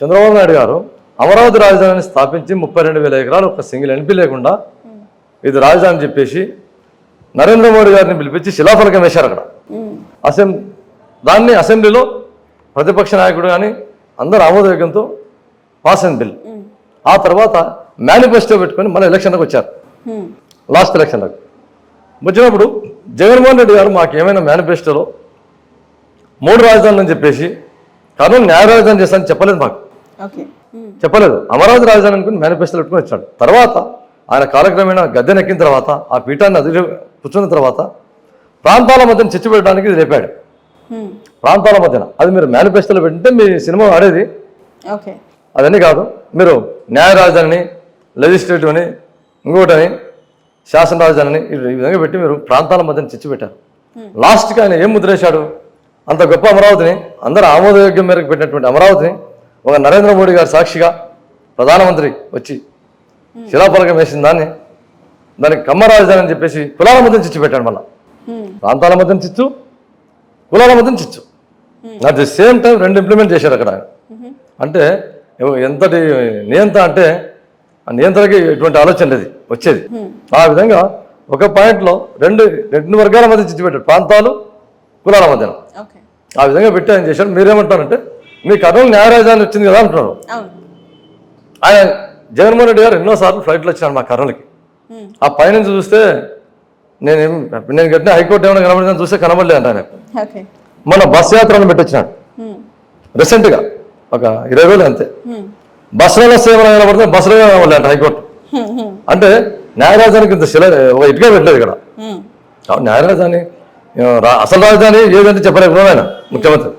చంద్రబాబు నాయుడు గారు అమరావతి రాజధానిని స్థాపించి ముప్పై రెండు వేల ఎకరాలు ఒక సింగిల్ ఎంపీ లేకుండా ఇది రాజధాని చెప్పేసి నరేంద్ర మోడీ గారిని పిలిపించి శిలాఫలకం వేశారు అక్కడ. అసెం దాన్ని అసెంబ్లీలో ప్రతిపక్ష నాయకుడు కానీ అందరు ఆమోదయోగ్యంతో పాస్ అయిన బిల్. ఆ తర్వాత మేనిఫెస్టో పెట్టుకొని మళ్ళీ ఎలక్షన్లకు వచ్చారు. లాస్ట్ ఎలక్షన్లకు. వచ్చినప్పుడు జగన్మోహన్ రెడ్డి గారు మాకు ఏమైనా మేనిఫెస్టోలో మూడు రాజధానులు అని చెప్పేసి కర్నూలు న్యాయ రాజధాని చేస్తానని చెప్పలేదు మాకు. చెప్పలేదు. అమరావతి రాజధాని అనుకుని మేనిఫెస్టోలో పెట్టుకుని వచ్చాడు. తర్వాత ఆయన కాలక్రమేణా గద్దెనెక్కిన తర్వాత ఆ పీఠాన్ని అదిరి కూర్చున్న తర్వాత ప్రాంతాల మధ్యన చిచ్చు పెట్టడానికి ఇది రేపాడు ప్రాంతాల మధ్యన. అది మీరు మేనిఫెస్టోలో పెట్టింటే మీ సినిమా ఆడేది. ఓకే. అదన్నీ కాదు. మీరు న్యాయ రాజధానిని లెజిస్లేటివ్ అని ఇంకోటని శాసన రాజధానిని ఈ విధంగా పెట్టి మీరు ప్రాంతాల మధ్యన చిచ్చు పెట్టారు. లాస్ట్కి ఆయన ఏం ముద్రేశాడు? అంత గొప్ప అమరావతిని అందరూ ఆమోదయోగ్యం మేరకు పెట్టినటువంటి అమరావతిని ఒక నరేంద్ర మోడీ గారి సాక్షిగా ప్రధానమంత్రి వచ్చి శిలాఫలకం వేసిన దాన్ని దానికి కమ్మ రాజధాని అని చెప్పేసి కులాల మధ్యన చిచ్చు పెట్టాడు మళ్ళా. ప్రాంతాల మధ్యన చిచ్చు కులాల మధ్యన చిచ్చు. అట్ ది సేమ్ టైం రెండు ఇంప్లిమెంట్ చేశారు అక్కడ. అంటే ఎంతటి నియంత అంటే ఆ నియంత్రణకి ఎటువంటి ఆలోచన లేదు వచ్చేది. ఆ విధంగా ఒక పాయింట్లో రెండు రెండు వర్గాల మధ్య చిచ్చు పెట్టాడు ప్రాంతాలు కులాల మధ్యన. ఆ విధంగా పెట్టి ఆయన చేశాడు మీరేమంటారంటే మీ కర్నూలు న్యాయ రాజధాని వచ్చింది కదా అంటున్నారు. ఆయన జగన్మోహన్ రెడ్డి గారు ఎన్నోసార్లు ఫ్లైట్లో వచ్చినాడు మా కర్నూలుకి ఆ పైనుంచి చూస్తే నేనేం నేను కట్టిన హైకోర్టు ఏమైనా కనబడిందని చూస్తే కనబడలేదు అంట ఆయన. ఓకే. మన బస్ యాత్రను పెట్టొచ్చినాడు రీసెంట్గా ఒక ఇరవై రోజులు అంతే. బస్సులలో సేవ కనబడితే బస్సులో కనబడలే అంట హైకోర్టు. అంటే న్యాయరాజధానికి ఇంత శిల ఒక ఇటుక పెట్టలేదు ఇక్కడ. రా- అసలు రాజధాని ఏదంటే చెప్పలేకపోయినా ఆయన ముఖ్యమంత్రి.